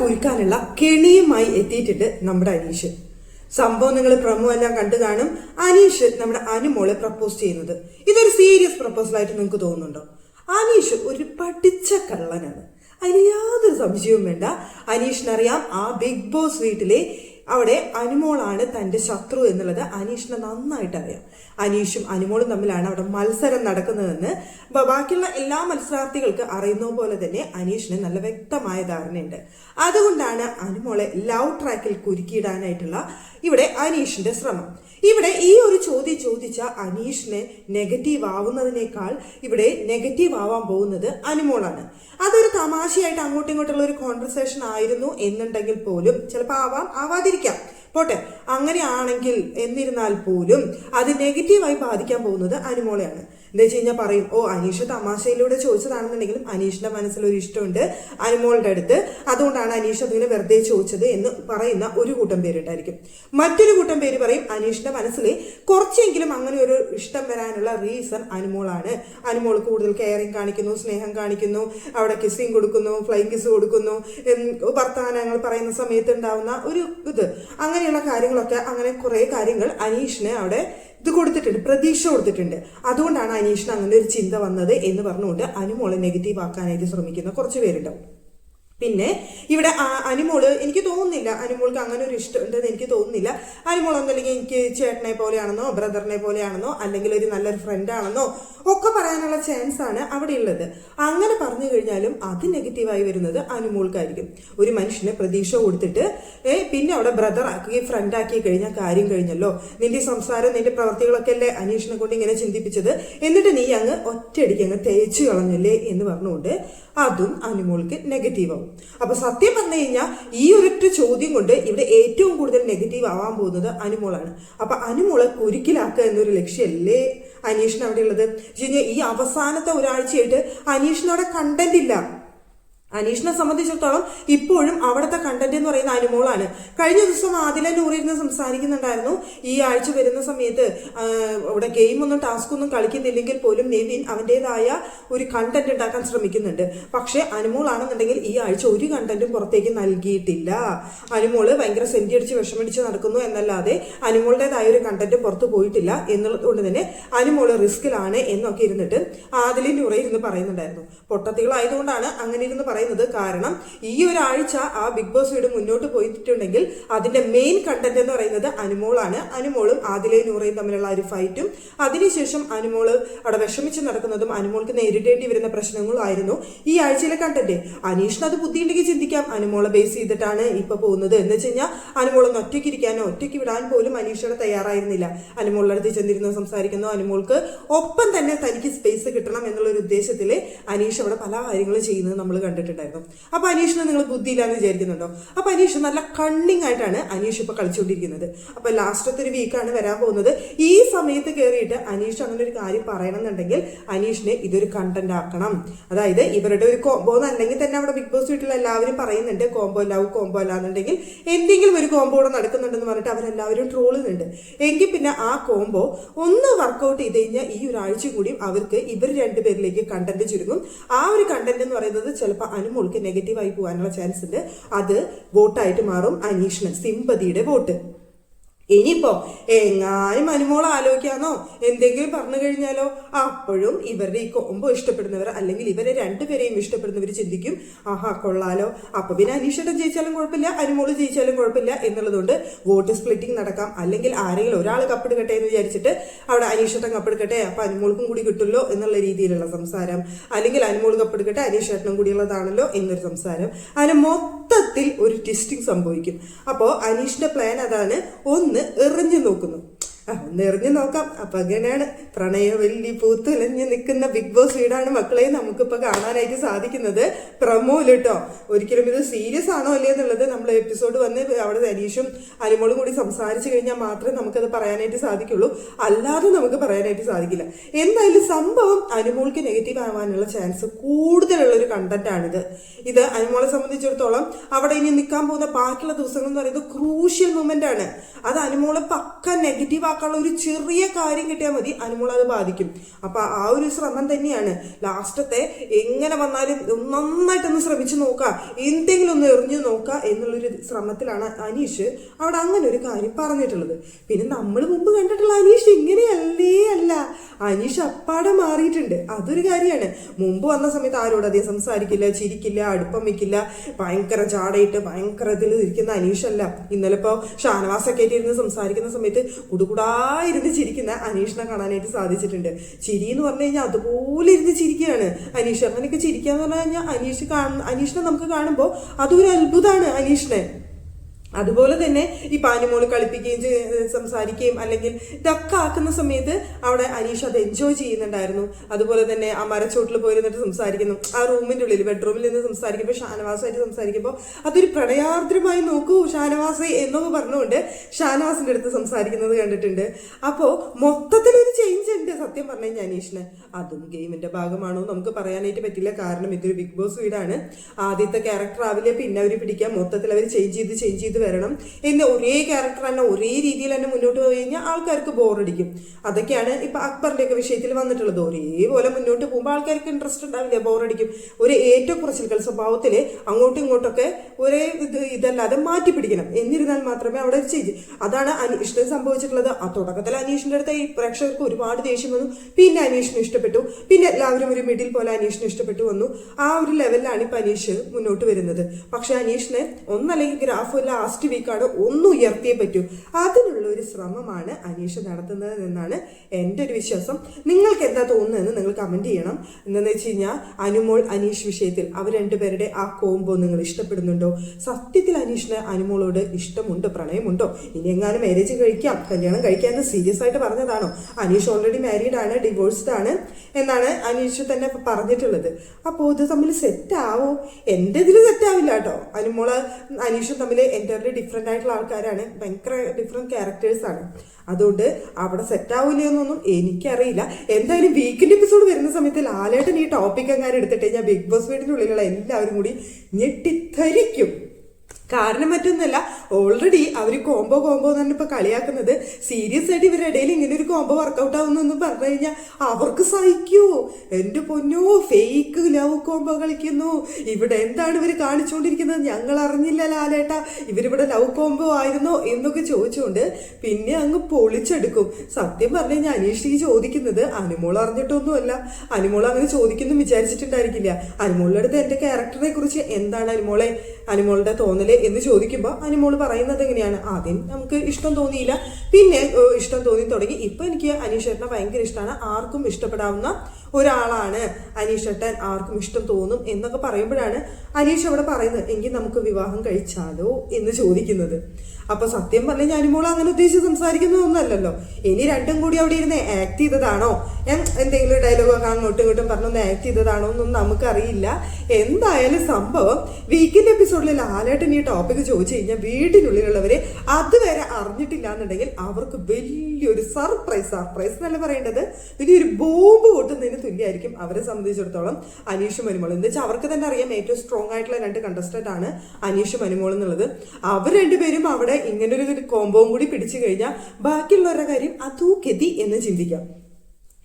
കുരുക്കാനുള്ള കെണിയുമായി എത്തിയിട്ടുണ്ട് നമ്മുടെ അനീഷ്. സംഭവം നിങ്ങൾ പ്രമോ എല്ലാം കണ്ടു കാണും. അനീഷ് നമ്മുടെ അനുമോളെ പ്രപ്പോസ് ചെയ്യുന്നത്. ഇതൊരു സീരിയസ് പ്രപ്പോസൽ ആയിട്ട് നിങ്ങൾക്ക് തോന്നുന്നുണ്ടോ? അനീഷ് ഒരു പഠിച്ച കള്ളനാണ്. അതിന് യാതൊരു സംശയവും വേണ്ട. അനീഷിനറിയാം ആ ബിഗ് ബോസ് വീട്ടിലെ അവിടെ അനുമോളാണ് തന്റെ ശത്രു എന്നുള്ളത് അനീഷിനെ നന്നായിട്ട് അറിയാം അനീഷും അനുമോളും തമ്മിലാണ് അവിടെ മത്സരം നടക്കുന്നതെന്ന് ബാക്കിയുള്ള എല്ലാ മത്സരാർത്ഥികൾക്ക് അറിയുന്ന പോലെ തന്നെ അനീഷിന് നല്ല വ്യക്തമായ ധാരണയുണ്ട്. അതുകൊണ്ടാണ് അനുമോളെ ലവ് ട്രാക്കിൽ കുരുക്കിയിടാനായിട്ടുള്ള ഇവിടെ അനീഷിന്റെ ശ്രമം. ഇവിടെ ഈ ഒരു ചോദ്യം ചോദിച്ച അനീഷിന് നെഗറ്റീവ് ആവുന്നതിനേക്കാൾ ഇവിടെ നെഗറ്റീവ് ആവാൻ പോകുന്നത് അനുമോളാണ്. അതൊരു തമാശയായിട്ട് അങ്ങോട്ടും ഇങ്ങോട്ടുള്ള ഒരു കോൺവെർസേഷൻ ആയിരുന്നു എന്നുണ്ടെങ്കിൽ പോലും ചിലപ്പോൾ ആവാം ആവാതിരിക്കാം. പോട്ടെ. അങ്ങനെയാണെങ്കിൽ എന്നിരുന്നാൽ പോലും അത് നെഗറ്റീവായി ബാധിക്കാൻ പോകുന്നത് അനുമോളെയാണ്. എന്താ വെച്ച് കഴിഞ്ഞാൽ പറയും ഓ അനീഷ് തമാശയിലൂടെ ചോദിച്ചതാണെന്നുണ്ടെങ്കിലും അനീഷിന്റെ മനസ്സിലൊരു ഇഷ്ടമുണ്ട് അനുമോളുടെ അടുത്ത്. അതുകൊണ്ടാണ് അനീഷ് അതിനെ വെറുതെ ചോദിച്ചത് എന്ന് പറയുന്ന ഒരു കൂട്ടം പേരുണ്ടായിരിക്കും. മറ്റൊരു കൂട്ടം പേര് പറയും അനീഷിന്റെ മനസ്സിൽ കുറച്ചെങ്കിലും അങ്ങനെ ഒരു ഇഷ്ടം വരാനുള്ള റീസൺ അനുമോളാണ്. അനുമോൾ കൂടുതൽ കെയറിങ് കാണിക്കുന്നു സ്നേഹം കാണിക്കുന്നു അവിടെ കിസ്സിങ് കൊടുക്കുന്നു ഫ്ലൈങ് കിസ് കൊടുക്കുന്നു വർത്തമാനങ്ങൾ പറയുന്ന സമയത്ത് ഉണ്ടാവുന്ന ഒരു ഇത്. അങ്ങനെയുള്ള കാര്യങ്ങളൊക്കെ അങ്ങനെ കുറേ കാര്യങ്ങൾ അനീഷിനെ അവിടെ ഇത് കൊടുത്തിട്ടുണ്ട് പ്രതീക്ഷ കൊടുത്തിട്ടുണ്ട്. അതുകൊണ്ടാണ് അനീഷിന് അങ്ങനെ ഒരു ചിന്ത വന്നത് എന്ന് പറഞ്ഞുകൊണ്ട് അനുമോളെ നെഗറ്റീവ് ആക്കാനായിട്ട് ശ്രമിക്കുന്ന കുറച്ച് പേരുണ്ടാവും. പിന്നെ ഇവിടെ അനിമോൾ എനിക്ക് തോന്നുന്നില്ല അനിമോൾക്ക് അങ്ങനെ ഒരു ഇഷ്ടം ഉണ്ടെന്ന് എനിക്ക് തോന്നുന്നില്ല. അനിമോൾ ഒന്നല്ലെങ്കിൽ എനിക്ക് ചേട്ടനെ പോലെയാണെന്നോ ബ്രദറിനെ പോലെയാണെന്നോ അല്ലെങ്കിൽ ഒരു നല്ലൊരു ഫ്രണ്ട് ആണെന്നോ ഒക്കെ പറയാനുള്ള ചാൻസ് ആണ് അവിടെ ഉള്ളത്. അങ്ങനെ പറഞ്ഞു കഴിഞ്ഞാലും അത് നെഗറ്റീവായി വരുന്നത് അനുമോൾക്കായിരിക്കും. ഒരു മനുഷ്യനെ പ്രതീക്ഷ കൊടുത്തിട്ട് ഏ, പിന്നെ അവിടെ ബ്രദർ ആക്കി ഫ്രണ്ട് ആക്കി കഴിഞ്ഞാൽ കാര്യം കഴിഞ്ഞല്ലോ. നിന്റെ സംസാരം നിന്റെ പ്രവർത്തികളൊക്കെ അല്ലേ അനീഷിനെ കൊണ്ട് ഇങ്ങനെ ചിന്തിപ്പിച്ചത്? എന്നിട്ട് നീ അങ്ങ് ഒറ്റയടിക്ക് അങ്ങ് തേച്ചു കളഞ്ഞല്ലേ? എന്ന് പറഞ്ഞുകൊണ്ട് അതും അനുമോൾക്ക് നെഗറ്റീവ് ആവും. അപ്പൊ സത്യം പറഞ്ഞു കഴിഞ്ഞാൽ ഈ ഒരൊറ്റ ചോദ്യം കൊണ്ട് ഇവിടെ ഏറ്റവും കൂടുതൽ നെഗറ്റീവ് ആവാൻ പോകുന്നത് അനുമോളാണ്. അപ്പൊ അനുമോളെ കുരുക്കിലാക്കുക എന്നൊരു ലക്ഷ്യമല്ലേ അനീഷിന് അവിടെ ഉള്ളത് ഈ അവസാനത്തെ ഒരാഴ്ചയായിട്ട് അനീഷിനവിടെ കണ്ടന്റ് ഇല്ല. അനീഷിനെ സംബന്ധിച്ചിടത്തോളം ഇപ്പോഴും അവിടുത്തെ കണ്ടന്റ് എന്ന് പറയുന്ന അനുമോളാണ്. കഴിഞ്ഞ ദിവസം ആദില നൂറിരുന്ന് സംസാരിക്കുന്നുണ്ടായിരുന്നു. ഈ ആഴ്ച വരുന്ന സമയത്ത് അവിടെ ഗെയിമൊന്നും ടാസ്ക് ഒന്നും കളിക്കുന്നില്ലെങ്കിൽ പോലും നെവിൻ അവന്റെതായ ഒരു കണ്ടന്റ് ഉണ്ടാക്കാൻ ശ്രമിക്കുന്നുണ്ട്. പക്ഷേ അനുമോളാണെന്നുണ്ടെങ്കിൽ ഈ ആഴ്ച ഒരു കണ്ടന്റും പുറത്തേക്ക് നൽകിയിട്ടില്ല. അനുമോൾ ഭയങ്കര സെന്റി അടിച്ച് വിഷമടിച്ച് നടക്കുന്നു എന്നല്ലാതെ അനുമോളുടേതായ ഒരു കണ്ടന്റ് പുറത്തു പോയിട്ടില്ല എന്നുള്ളത് തന്നെ അനുമോൾ റിസ്കിലാണ് എന്നൊക്കെ ഇരുന്നിട്ട് ആദിലിൻ നൂറ ഇരുന്ന് പറയുന്നുണ്ടായിരുന്നു. പൊട്ടത്തികളായതുകൊണ്ടാണ് അങ്ങനെ ഇരുന്ന് പറയുന്നത്. കാരണം ഈ ഒരാഴ്ച ആ ബിഗ് ബോസ് വീട് മുന്നോട്ട് പോയിട്ടുണ്ടെങ്കിൽ അതിന്റെ മെയിൻ കണ്ടന്റ് എന്ന് പറയുന്നത് അനുമോളാണ്. അനുമോളും ആദിലയും നൂറയും തമ്മിലുള്ള ഒരു ഫൈറ്റും അതിനുശേഷം അനുമോൾ അവിടെ വിഷമിച്ച് നടക്കുന്നതും അനുമോൾക്ക് നേരിടേണ്ടി വരുന്ന പ്രശ്നങ്ങളും ആയിരുന്നു. ഈ ആഴ്ചയിലെ കണ്ടന്റ് അനീഷിന് അത് ബുദ്ധി ബുദ്ധിയുണ്ടെങ്കിൽ ചിന്തിക്കാം. അനുമോളെ ബേസ് ചെയ്തിട്ടാണ് ഇപ്പൊ പോകുന്നത്. എന്ന് വെച്ച് കഴിഞ്ഞാൽ അനുമോളൊന്ന് ഒറ്റയ്ക്ക് ഇരിക്കാനോ ഒറ്റയ്ക്ക് വിടാൻ പോലും അനീഷയുടെ തയ്യാറായിരുന്നില്ല. അനുമോളുടെ അടുത്ത് ചെന്നിരുന്നു സംസാരിക്കുന്നു. അനുമോൾക്ക് ഒപ്പം തന്നെ തനിക്ക് സ്പേസ് കിട്ടണം എന്നുള്ള ഒരു ഉദ്ദേശത്തിൽ അനീഷ് അവിടെ പല കാര്യങ്ങളും ചെയ്യുന്നത് നമ്മൾ കണ്ടിട്ടുണ്ടായിരുന്നു. അപ്പൊ അനീഷിന് നിങ്ങൾ ബുദ്ധിയില്ലാന്ന് വിചാരിക്കുന്നുണ്ടോ? അപ്പൊ അനീഷ് നല്ല കണ്ണിങ് ആയിട്ടാണ് അനീഷ് ഇപ്പൊ കളിച്ചുകൊണ്ടിരിക്കുന്നത്. അപ്പൊ ലാസ്റ്റത്തെ ഒരു വീക്കാണ് വരാൻ പോകുന്നത്. ഈ സമയത്ത് കയറിയിട്ട് അനീഷ് അങ്ങനെ ഒരു കാര്യം പറയണമെന്നുണ്ടെങ്കിൽ അനീഷിനെ ഇതൊരു കണ്ടന്റ് ആക്കണം. അതായത് ഇവരുടെ ഒരു കോംബോ എന്നല്ലെങ്കിൽ തന്നെ അവിടെ ബിഗ് ബോസ് വീട്ടിൽ എല്ലാവരും പറയുന്നുണ്ട് കോംബോ ലവ് കോംബോ അല്ലാന്നുണ്ടെങ്കിൽ എന്തെങ്കിലും ഒരു കോംബോ ഇവിടെ നടക്കുന്നുണ്ടെന്ന് പറഞ്ഞിട്ട് അവരെല്ലാവരും ട്രോളുന്നുണ്ട് എങ്കിൽ പിന്നെ ആ കോംബോ ഒന്ന് വർക്കൗട്ട് ചെയ്ത് കഴിഞ്ഞാൽ ഈ ഒരാഴ്ച കൂടിയും അവർക്ക് ഇവർ രണ്ടുപേരിലേക്ക് കണ്ടന്റ് ചുരുങ്ങും. ആ ഒരു കണ്ടന്റ് എന്ന് പറയുന്നത് ചിലപ്പോൾ അനുമോൾക്ക് നെഗറ്റീവായി പോകാനുള്ള ചാൻസ് ഉണ്ട്. അത് വോട്ടായിട്ട് മാറും അനീഷിന്. സിമ്പതിയുടെ വോട്ട്. ഇനിയിപ്പോ എങ്ങാനും അനുമോൾ ആലോചിക്കാന്നോ? എന്തെങ്കിലും പറഞ്ഞു കഴിഞ്ഞാലോ? അപ്പോഴും ഇവരുടെ ഈ കോമ്പോ ഇഷ്ടപ്പെടുന്നവർ അല്ലെങ്കിൽ ഇവരെ രണ്ടുപേരെയും ഇഷ്ടപ്പെടുന്നവർ ചിന്തിക്കും ആഹാ കൊള്ളാലോ. അപ്പൊ പിന്നെ അനീഷേട്ടൻ ജയിച്ചാലും കുഴപ്പമില്ല അനുമോൾ ജയിച്ചാലും കുഴപ്പമില്ല എന്നുള്ളതുകൊണ്ട് വോട്ട് സ്പ്ലിറ്റിംഗ് നടക്കാം. അല്ലെങ്കിൽ ആരെങ്കിലും ഒരാൾ കപ്പെടുക്കട്ടെ എന്ന് വിചാരിച്ചിട്ട് അവിടെ അനീഷേട്ടൻ കപ്പെടുക്കട്ടെ അപ്പൊ അനുമോൾക്കും കൂടി കിട്ടുമല്ലോ എന്നുള്ള രീതിയിലുള്ള സംസാരം. അല്ലെങ്കിൽ അനുമോൾ കപ്പെടുക്കട്ടെ അനീഷേട്ടനും കൂടിയുള്ളതാണല്ലോ എന്നൊരു സംസാരം. അതിന് മൊത്തത്തിൽ ഒരു ട്വിസ്റ്റിംഗ് സംഭവിക്കും. അപ്പോൾ അനീഷിന്റെ പ്ലാൻ അതാണ് ഒന്ന് എറിഞ്ഞു നോക്കുന്നു. ആ, ഒന്ന് എറിഞ്ഞു നോക്കാം. അപ്പൊ അങ്ങനെയാണ് പ്രണയവല്ലി പൂത്തുലഞ്ഞ് നിൽക്കുന്ന ബിഗ് ബോസ് വീടാണ് മക്കളെ നമുക്കിപ്പോൾ കാണാനായിട്ട് സാധിക്കുന്നത്. പ്രമോൽ കേട്ടോ ഒരിക്കലും ഇത് സീരിയസ് ആണോ അല്ലേ എന്നുള്ളത് നമ്മൾ എപ്പിസോഡ് വന്ന് അവിടെ അനീഷും അനിമോളും കൂടി സംസാരിച്ചു കഴിഞ്ഞാൽ മാത്രമേ നമുക്കത് പറയാനായിട്ട് സാധിക്കുള്ളൂ. അല്ലാതെ നമുക്ക് പറയാനായിട്ട് സാധിക്കില്ല. എന്തായാലും സംഭവം അനുമോൾക്ക് നെഗറ്റീവ് ആവാനുള്ള ചാൻസ് കൂടുതലുള്ള ഒരു കണ്ടന്റ് ആണിത്. ഇത് അനുമോളെ സംബന്ധിച്ചിടത്തോളം അവിടെ ഇനി നിൽക്കാൻ പോകുന്ന ബാക്കിയുള്ള ദിവസങ്ങൾ എന്ന് പറയുന്നത് ക്രൂഷ്യൽ മൂമെന്റ് ആണ്. അത് അനുമോളെ പക്ക നെഗറ്റീവ് ആക്കാൻ ഒരു ചെറിയ കാര്യം കിട്ടിയാൽ മതി അനുമോൾ അത് ബാധിക്കും. അപ്പൊ ആ ഒരു ശ്രമം തന്നെയാണ്. ലാസ്റ്റത്തെ എങ്ങനെ വന്നാലും നന്നായിട്ടൊന്ന് ശ്രമിച്ചു നോക്കുക എന്തെങ്കിലും ഒന്ന് എറിഞ്ഞു നോക്കുക എന്നുള്ളൊരു ശ്രമത്തിലാണ് അനീഷ് അവിടെ അങ്ങനെ ഒരു കാര്യം പറഞ്ഞിട്ടുള്ളത്. പിന്നെ നമ്മൾ മുമ്പ് കണ്ടിട്ടുള്ള അനീഷ് ഇങ്ങനെയല്ലേ. അനീഷ് അപ്പാടെ മാറിയിട്ടുണ്ട്. അതൊരു കാര്യമാണ്. മുമ്പ് വന്ന സമയത്ത് ആരോട് അധികം സംസാരിക്കില്ല ചിരിക്കില്ല അടുപ്പം വെക്കില്ല ഭയങ്കര ചാടയിട്ട് ഭയങ്കര ഇതിൽ ഇരിക്കുന്ന അനീഷല്ല ഇന്നലെ ഇപ്പോൾ ഷാനവാസൊക്കെ ഇരുന്ന് സംസാരിക്കുന്ന സമയത്ത് കുടുകുടായിരുന്ന് ചിരിക്കുന്ന അനീഷിനെ കാണാനായിട്ട് സാധിച്ചിട്ടുണ്ട്. ചിരി എന്ന് പറഞ്ഞു കഴിഞ്ഞാൽ അതുപോലെ ഇരുന്ന് ചിരിക്കുകയാണ് അനീഷ്. അങ്ങനെയൊക്കെ ചിരിക്കുക എന്ന് പറഞ്ഞു കഴിഞ്ഞാൽ അനീഷ് കാണുന്ന അനീഷിനെ നമുക്ക് കാണുമ്പോൾ അതൊരു അത്ഭുതമാണ് അനീഷിനെ. അതുപോലെ തന്നെ ഈ പാനിമോൾ കളിപ്പിക്കുകയും സംസാരിക്കുകയും അല്ലെങ്കിൽ ഇതൊക്കെ ആക്കുന്ന സമയത്ത് അവിടെ അനീഷ് അത് എൻജോയ് ചെയ്യുന്നുണ്ടായിരുന്നു. അതുപോലെ തന്നെ ആ മരച്ചോട്ടിൽ പോയിരുന്നിട്ട് സംസാരിക്കുന്നു. ആ റൂമിന്റെ ഉള്ളിൽ ബെഡ്റൂമിൽ നിന്ന് സംസാരിക്കുമ്പോൾ ഷാനവാസായിട്ട് സംസാരിക്കുമ്പോൾ അതൊരു പ്രണയാർദ്രമായി നോക്കൂ ഷാനവാസ് എന്നൊക്കെ പറഞ്ഞുകൊണ്ട് ഷാനവാസിന്റെ അടുത്ത് സംസാരിക്കുന്നത് കണ്ടിട്ടുണ്ട്. അപ്പോൾ മൊത്തത്തിലൊരു ചേഞ്ച് ഉണ്ട് സത്യം പറഞ്ഞു കഴിഞ്ഞാൽ അനീഷിന്. അതും ഗെയിമിന്റെ ഭാഗമാണോ നമുക്ക് പറയാനായിട്ട് പറ്റില്ല. കാരണം ഇതൊരു ബിഗ് ബോസ് വീടാണ്. ആദ്യത്തെ ക്യാരക്ടർ ആവില്ല പിന്നെ അവർ പിടിക്കാൻ മൊത്തത്തിൽ അവർ ചേഞ്ച് ചെയ്ത് ചേഞ്ച് ചെയ്ത് വരണം എന്ന് ഒരേ ക്യാരക്ടർ തന്നെ ഒരേ രീതിയിൽ തന്നെ മുന്നോട്ട് പോയി കഴിഞ്ഞാൽ ആൾക്കാർക്ക് ബോറടിക്കും അതൊക്കെയാണ് ഇപ്പൊ അക്ബറിന്റെ ഒക്കെ വിഷയത്തിൽ വന്നിട്ടുള്ളത്. ഒരേപോലെ മുന്നോട്ട് പോകുമ്പോൾ ആൾക്കാർക്ക് ഇൻട്രസ്റ്റ് ഉണ്ടാവില്ല ബോറടിക്കും ഒരു ഏറ്റക്കുറച്ചിലുകൾ സ്വഭാവത്തിൽ അങ്ങോട്ടും ഇങ്ങോട്ടൊക്കെ ഒരേ ഇത് ഇതല്ലാതെ മാറ്റി പിടിക്കണം. എന്നിരുന്നാൽ മാത്രമേ അവിടെ ചെയ്ത് അതാണ് അനീഷിന് സംഭവിച്ചിട്ടുള്ളത്. ആ തുടക്കത്തിൽ അനീഷിന്റെ അടുത്ത് ഈ പ്രേക്ഷകർക്ക് ഒരുപാട് ദേഷ്യം വന്നു. പിന്നെ അനീഷിന് ഇഷ്ടപ്പെട്ടു. പിന്നെ എല്ലാവരും ഒരു മിഡിൽ പോലെ അനീഷിന് ഇഷ്ടപ്പെട്ടു വന്നു. ആ ഒരു ലെവലിലാണ് ഇപ്പൊ അനീഷ് മുന്നോട്ട് വരുന്നത്. പക്ഷെ അനീഷിനെ ഒന്നല്ലെങ്കിൽ ഗ്രാഫ് ലാസ്റ്റ് വീക്കാണ് ഒന്ന് ഉയർത്തിയേ പറ്റൂ. അതിനുള്ള ഒരു ശ്രമമാണ് അനീഷ് നടത്തുന്നത് എന്നാണ് എന്റെ ഒരു വിശ്വാസം. നിങ്ങൾക്ക് എന്താ തോന്നുന്നതെന്ന് നിങ്ങൾ കമന്റ് ചെയ്യണം. എന്താണെന്ന് വെച്ച് കഴിഞ്ഞാൽ അനുമോൾ അനീഷ് വിഷയത്തിൽ അവർ രണ്ടുപേരുടെ ആ കോംബോ നിങ്ങൾ ഇഷ്ടപ്പെടുന്നുണ്ടോ? സത്യത്തിൽ അനീഷിന് അനുമോളോട് ഇഷ്ടമുണ്ട്? പ്രണയമുണ്ടോ? ഇനി എങ്ങാനും മാരേജ് കഴിക്കാം. കല്യാണം കഴിക്കാമെന്ന് സീരിയസ് ആയിട്ട് പറഞ്ഞതാണോ? അനീഷ് ഓൾറെഡി മാരീഡ് ആണ് ഡിവോഴ്സ്ഡ് ആണ് എന്നാണ് അനീഷ് തന്നെ പറഞ്ഞിട്ടുള്ളത്. അപ്പോൾ ഇത് തമ്മിൽ സെറ്റ് ആവോ? എന്റെ ഇതിൽ സെറ്റ് ആവില്ല കേട്ടോ. അനുമോൾ അനീഷും തമ്മിൽ എന്റർലി ഡിഫറെന്റ് ആയിട്ടുള്ള ആൾക്കാരാണ്. ഭയങ്കര ഡിഫറെന്റ് ക്യാരക്ടേഴ്സാണ് അതുകൊണ്ട് അവിടെ സെറ്റ് ആവില്ല എന്നൊന്നും എനിക്കറിയില്ല. എന്തായാലും വീക്കിന്റെ എപ്പിസോഡ് വരുന്ന സമയത്ത് ലാലേട്ടൻ ഈ ടോപ്പിക് എങ്ങാനും എടുത്തിട്ട് ഞാൻ ബിഗ് ബോസ് വീടിന്റെ ഉള്ളിലുള്ള എല്ലാവരും കൂടി ഞെട്ടിത്തരിക്കും കാരണം മറ്റൊന്നല്ല ഓൾറെഡി അവർ കോംബോ കോംബോ എന്ന് പറഞ്ഞിപ്പോൾ കളിയാക്കുന്നത്. സീരിയസ് ആയിട്ട് ഇവരുടെ ഇടയിൽ ഇങ്ങനെ ഒരു കോംബോ വർക്കൗട്ട് ആവുന്നെന്ന് പറഞ്ഞു കഴിഞ്ഞാൽ അവർക്ക് സഹിക്കുമോ എന്റെ പൊന്നോ ഫേക്ക് ലവ് കോംബോ കളിക്കുന്നു. ഇവിടെ എന്താണ് ഇവർ കാണിച്ചുകൊണ്ടിരിക്കുന്നത്? ഞങ്ങൾ അറിഞ്ഞില്ല ലാലേട്ട. ഇവരിവിടെ ലവ് കോംബോ ആയിരുന്നോ എന്നൊക്കെ ചോദിച്ചുകൊണ്ട് പിന്നെ അങ്ങ് പൊളിച്ചെടുക്കും. സത്യം പറഞ്ഞു കഴിഞ്ഞാൽ അനീഷ് ഈ ചോദിക്കുന്നത് അനുമോൾ അറിഞ്ഞിട്ടൊന്നുമല്ല. അനുമോൾ അങ്ങനെ ചോദിക്കുന്നു വിചാരിച്ചിട്ടുണ്ടായിരിക്കില്ല. അനുമോളുടെ എന്റെ ക്യാരക്ടറിനെ കുറിച്ച് എന്താണ് അനുമോളെ അനുമോളുടെ തോന്നൽ എന്ന് ചോദിക്കുമ്പോൾ അനുമോൾ പറയുന്നത് എങ്ങനെയാണ്? ആദ്യം നമുക്ക് ഇഷ്ടം തോന്നിയില്ല. പിന്നെ ഇഷ്ടം തോന്നി തുടങ്ങി. ഇപ്പൊ എനിക്ക് അനീഷേട്ടനെ ഭയങ്കര ഇഷ്ടമാണ് ആർക്കും ഇഷ്ടപ്പെടാവുന്ന ഒരാളാണ് അനീഷേട്ടൻ ആർക്കും ഇഷ്ടം തോന്നും എന്നൊക്കെ പറയുമ്പോഴാണ് അനീഷ് അവിടെ പറയുന്നത് എങ്കിൽ നമുക്ക് വിവാഹം കഴിച്ചാലോ? എന്ന് ചോദിക്കുന്നത്. അപ്പൊ സത്യം പറഞ്ഞാൽ ഞാനിമോൾ അങ്ങനെ ഉദ്ദേശിച്ച് സംസാരിക്കുന്ന ഒന്നല്ലല്ലോ ഇനി രണ്ടും കൂടി അവിടെ ഇരുന്ന് ആക്ട് ചെയ്തതാണോ? എന്തെങ്കിലും ഡയലോഗ് ഒക്കെ അങ്ങോട്ടും ഇങ്ങോട്ടും പറഞ്ഞൊന്ന് ആക്ട് ചെയ്തതാണോ എന്നൊന്നും നമുക്കറിയില്ല. എന്തായാലും സംഭവം വീക്കെൻഡ് എപ്പിസോഡിൽ ലാലേട്ടൻ ഈ ടോപ്പിക് ചോദിച്ചു കഴിഞ്ഞാൽ വീട്ടിനുള്ളിലുള്ളവരെ അതുവരെ അറിഞ്ഞിട്ടില്ല എന്നുണ്ടെങ്കിൽ അവർക്ക് വലിയൊരു സർപ്രൈസ് സർപ്രൈസ് എന്നല്ല പറയേണ്ടത്? വലിയൊരു ബോംബ് പൊട്ടുന്നതിന് തുല്യമായിരിക്കും അവരെ സംബന്ധിച്ചിടത്തോളം അനീഷും അനുമോളും എന്ന് വെച്ചാൽ അവർക്ക് തന്നെ അറിയാം ഏറ്റവും സ്ട്രോങ് ആയിട്ടുള്ള രണ്ട് കണ്ടസ്റ്റന്റ് ആണ് അനീഷും മനുമോൾ എന്നുള്ളത്. അവർ രണ്ടുപേരും അവിടെ ഇങ്ങനൊരു കോമ്പവും കൂടി പിടിച്ചു കഴിഞ്ഞാൽ ബാക്കിയുള്ളവരുടെ കാര്യം അതൂ ഗതി എന്ന് ചിന്തിക്കാം.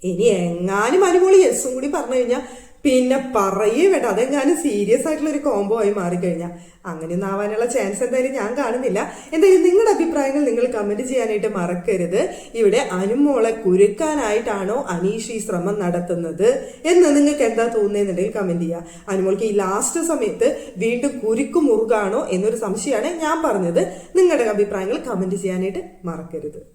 ഇനി എങ്ങാനും അനുമോളി യെസ്സും കൂടി പറഞ്ഞു കഴിഞ്ഞാൽ പിന്നെ പറയേ വേണ്ട. അതെങ്ങാനും സീരിയസ് ആയിട്ടുള്ള ഒരു കോംബോ ആയി മാറിക്കഴിഞ്ഞാൽ അങ്ങനെയൊന്നും ആവാനുള്ള ചാൻസ് എന്തായാലും ഞാൻ കാണുന്നില്ല. എന്തായാലും നിങ്ങളുടെ അഭിപ്രായങ്ങൾ നിങ്ങൾ കമന്റ് ചെയ്യാനായിട്ട് മറക്കരുത്. ഇവിടെ അനുമോളെ കുരുക്കാനായിട്ടാണോ അനീഷ് ഈ ശ്രമം നടത്തുന്നത് എന്ന് നിങ്ങൾക്ക് എന്താ തോന്നുന്നുണ്ടെങ്കിൽ കമന്റ് ചെയ്യുക അനുമോൾക്ക് ഈ ലാസ്റ്റ് സമയത്ത് വീണ്ടും കുരുക്കു മുറുകാണോ എന്നൊരു സംശയമാണ് ഞാൻ പറഞ്ഞത്. നിങ്ങളുടെ അഭിപ്രായങ്ങൾ കമന്റ് ചെയ്യാനായിട്ട് മറക്കരുത്.